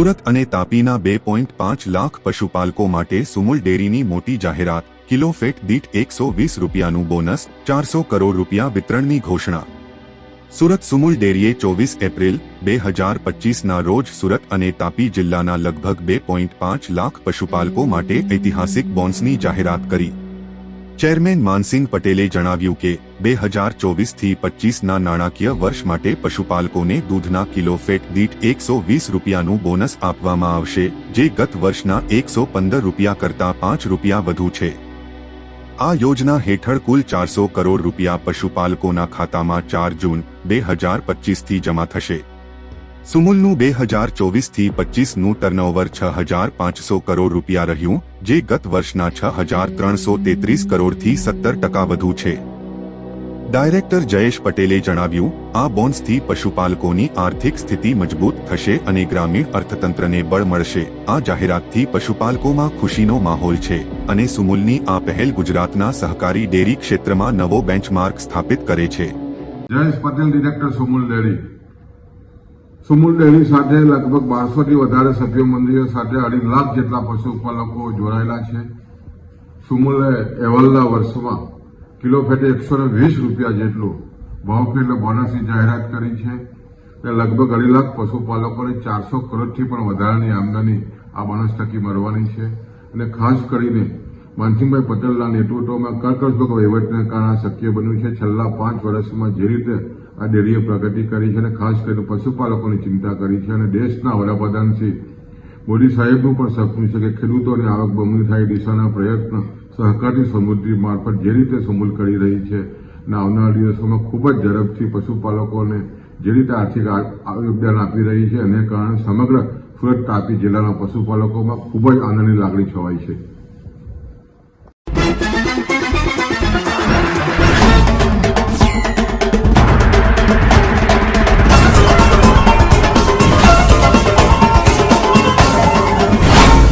સુરત અને તાપીના બે પોઈન્ટ પાંચ લાખ પશુપાલકો માટે સુમુલ ડેરીની મોટી જાહેરાત, કિલો ફેટ દીઠ એકસો વીસ રૂપિયાનું બોનસ, ચારસો કરોડ રૂપિયા વિતરણની ઘોષણા. સુરત સુમુલ ડેરીએ ચોવીસ એપ્રિલ, બે હજાર પચીસના રોજ સુરત અને તાપી જિલ્લાના લગભગ બે પોઈન્ટ પાંચ લાખ પશુપાલકો માટે ઐતિહાસિક બોન્સની જાહેરાત કરી. ચેરમેન માનસિંહ પટેલે જણાવ્યું કે બે હજાર ચોવીસથી પચીસના નાણાકીય વર્ષ માટે પશુપાલકોને દૂધના કિલો ફેટ દીઠ એકસો વીસ રૂપિયાનું બોનસ આપવામાં આવશે, જે ગત વર્ષના એકસો પંદર રૂપિયા કરતાં પાંચ રૂપિયા વધુ છે. આ યોજના હેઠળ કુલ ચારસો કરોડ રૂપિયા પશુપાલકોના ખાતામાં ચાર જૂન, બે હજાર પચીસથી જમા થશે. સુમુલનું બે હજાર ચોવીસથી પચીસનું ટર્નઓવર છ હજાર પાંચસો કરોડ રૂપિયા રહ્યું, જે ગત વર્ષના છ હજાર ત્રણસો તેત્રીસ કરોડથી સત્તર ટકા વધુ છે. ડાયરેક્ટર જયેશ પટેલે જણાવ્યું, આ બોન્સથી પશુપાલકોની આર્થિક સ્થિતિ મજબૂત થશે અને ગ્રામીણ અર્થતંત્રને બળ મળશે. આ જાહેરાતથી પશુપાલકોમાં ખુશીનો માહોલ છે અને સુમુલની આ પહેલ ગુજરાતના સહકારી ડેરી ક્ષેત્રમાં નવો બેન્ચમાર્ક સ્થાપિત કરે છે. Jayesh Patel, director Sumul dairy. Sumul dairy સાથે લગભગ બારસોથી વધારે સભ્ય મંડળીઓ સાથે અઢી લાખ જેટલા પશુપાલકો જોડાયેલા છે. સુમૂલે અહેવાલના વર્ષમાં કિલો ફેટે એકસો ને વીસ રૂપિયા જેટલું. ભાવ એટલે બોનસની જાહેરાત કરી છે. અને લગભગ અઢી લાખ પશુપાલકોને ચારસો કરોડથી પણ વધારાની આમદની આ બોનસ થકી મળવાની છે. અને ખાસ કરીને માનસિંહભાઈ પટેલના નેતૃત્વમાં કર્કશભગ વહીવટને કારણે શક્ય બન્યું છે. છેલ્લા પાંચ વર્ષમાં જે રીતે આ ડેરીએ પ્રગતિ કરી છે અને ખાસ કરીને પશુપાલકોની ચિંતા કરી છે અને દેશના વડાપ્રધાન શ્રી મોદી સાહેબનું પણ સપનું છે કે ખેડૂતોની આવક બમણી થાય દિશાના પ્રયત્ન સહકારી સમૃદ્ધિ મારફત જે રીતે સમૂલ કરી રહી છે અને આવનારા દિવસોમાં ખૂબ જ ઝડપથી પશુપાલકોને જે રીતે આર્થિક યોગદાન આપી રહી છે, એને કારણે સમગ્ર સુરત તાપી જિલ્લાના પશુપાલકોમાં ખૂબ જ આનંદની લાગણી છવાઈ છે.